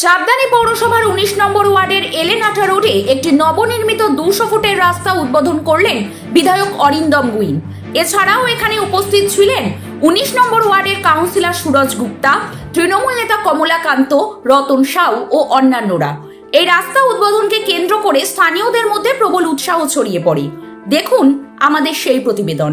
চাঁদদানি পৌরসভার উনিশ নম্বর ওয়ার্ডের এলেনাটা রোডে একটি নবনির্মিত দুশো ফুটের রাস্তা উদ্বোধন করলেন বিধায়ক অরিন্দম গুইন এছাড়াও এখানে উপস্থিত ছিলেন উনিশ নম্বর ওয়ার্ডের কাউন্সিলর সুরজ গুপ্তা, তৃণমূল নেতা কমলাকান্ত, রতন সাউ ও অন্যান্যরা। এই রাস্তা উদ্বোধনকে কেন্দ্র করে স্থানীয়দের মধ্যে প্রবল উৎসাহ ছড়িয়ে পড়ে। দেখুন আমাদের সেই প্রতিবেদন।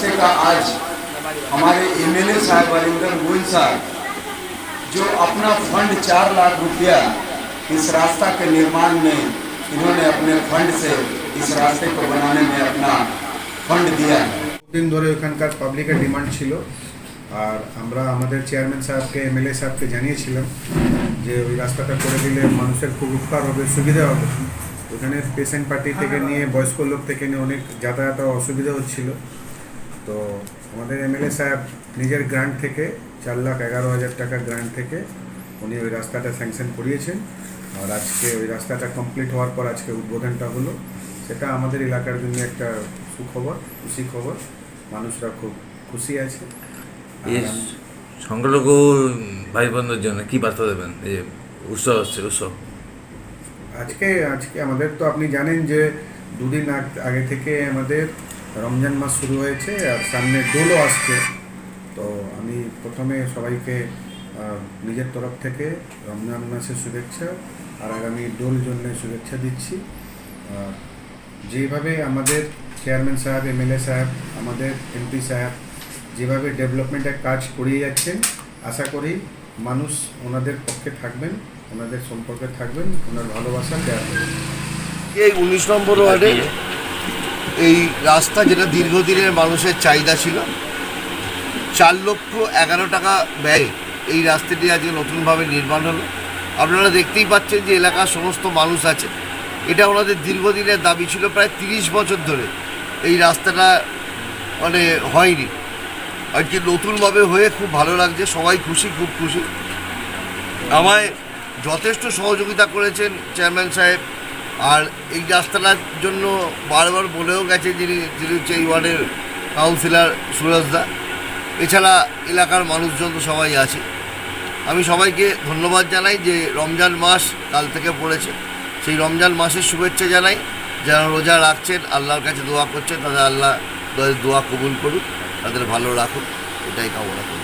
जिस रास्ते का आज हमारे एमएलए साहब अरिंदर गोयल साहब जो अपना फंड चार लाख रुपया इस रास्ता के निर्माण में इन्होंने अपने फंड से इस रास्ते को बनाने में अपना फंड दिया है দিন ধরে ওখানকার পাবলিকের ডিমান্ড ছিল আর আমরা আমাদের চেয়ারম্যান সাহেবকে এমএলএ সাহেবকে জানিয়েছিলাম যে ওই রাস্তাটা করে দিলে মানুষের খুব উপকার হবে সুবিধা হবে ওখানে পেশেন্ট পার্টি থেকে নিয়ে বয়স্ক লোক থেকে নিয়ে অনেক যাতায়াত অসুবিধা হচ্ছিল তো আমাদের এমএলএ সাহেব নিজের গ্রান্ট থেকে চার লাখ এগারো হাজার টাকা গ্রান্ট থেকে উনি ওই রাস্তাটা স্যাংশন করিয়েছেন। আর আজকে ওই রাস্তাটা কমপ্লিট হওয়ার পর আজকে উদ্বোধনটা হলো। সেটা আমাদের এলাকার জন্য একটা সুখবর খুশি খবর। মানুষরা খুব খুশি আছে। সংখ্যালঘু ভাই বোনদের জন্য কি বার্তা দেবেন? এই উৎসব হচ্ছে উৎসব। আজকে আজকে আমাদের তো আপনি জানেন যে দুদিন আগে থেকে আমাদের রমজান মাস শুরু হয়েছে আর সামনে দোলও আসছে। তো আমি প্রথমে সবাইকে নিজের তরফ থেকে রমজান মাসের শুভেচ্ছা আর আগামী দোল জন্য শুভেচ্ছা দিচ্ছি। যেভাবে আমাদের চেয়ারম্যান সাহেব, এমএলএ সাহেব, আমাদের এমপি সাহেব যেভাবে ডেভেলপমেন্টের কাজ করিয়ে যাচ্ছেন, আশা করি মানুষ ওনাদের পক্ষে থাকবেন, ওনাদের সম্পর্কে থাকবেন, ওনার ভালোবাসা দেওয়া এই উনিশ নম্বর ওয়ার্ডে এই রাস্তা যেটা দীর্ঘদিনের মানুষের চাহিদা ছিল, চার লক্ষ এগারো টাকা ব্যয়ে এই রাস্তাটি আজকে নতুনভাবে নির্মাণ হলো। আপনারা দেখতেই পাচ্ছেন যে এলাকার সমস্ত মানুষ আছে। এটা ওনাদের দীর্ঘদিনের দাবি ছিল, প্রায় তিরিশ বছর ধরে এই রাস্তাটা মানে হয়নি। আজকে নতুনভাবে হয়ে খুব ভালো লাগছে, সবাই খুশি, খুব খুশি। আমায় যথেষ্ট সহযোগিতা করেছেন চেয়ারম্যান সাহেব। আর এই রাস্তাটার জন্য বারবার বলেও গেছে যিনি যিনি হচ্ছে এই ওয়ার্ডের কাউন্সিলর সুরজদা এছাড়া এলাকার মানুষজন তো সবাই আছে। আমি সবাইকে ধন্যবাদ জানাই যে রমজান মাস কাল থেকে পড়েছে। সেই রমজান মাসের শুভেচ্ছা জানাই। যারা রোজা রাখছেন, আল্লাহর কাছে দোয়া করছেন, তাদের আল্লাহ দোয়া কবুল করুক, তাদের ভালো রাখুক, এটাই কামনা করি।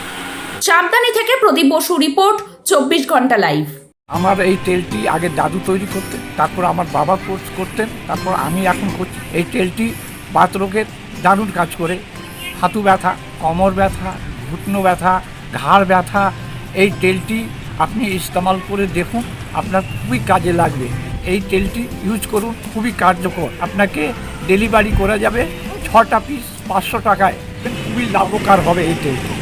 চাঁদদানি থেকে প্রদীপ বসু রিপোর্ট, চব্বিশ ঘণ্টা লাইভ। আমার এই তেলটি আগে দাদু তৈরি করতেন, তারপর আমার বাবা কোর্স করতেন, তারপর আমি এখন করছি। এই তেলটি বাত রোগের দারুণ কাজ করে। হাতু ব্যথা, কোমর ব্যথা, ঘুটনো ব্যথা, ঘাড় ব্যথা, এই তেলটি আপনি ইস্তেমাল করে দেখুন, আপনার খুবই কাজে লাগবে। এই তেলটি ইউজ করুন, খুবই কার্যকর। আপনাকে ডেলিভারি করা যাবে ছটা পিস পাঁচশো টাকায়। খুবই লাভকার হবে এই তেলটি।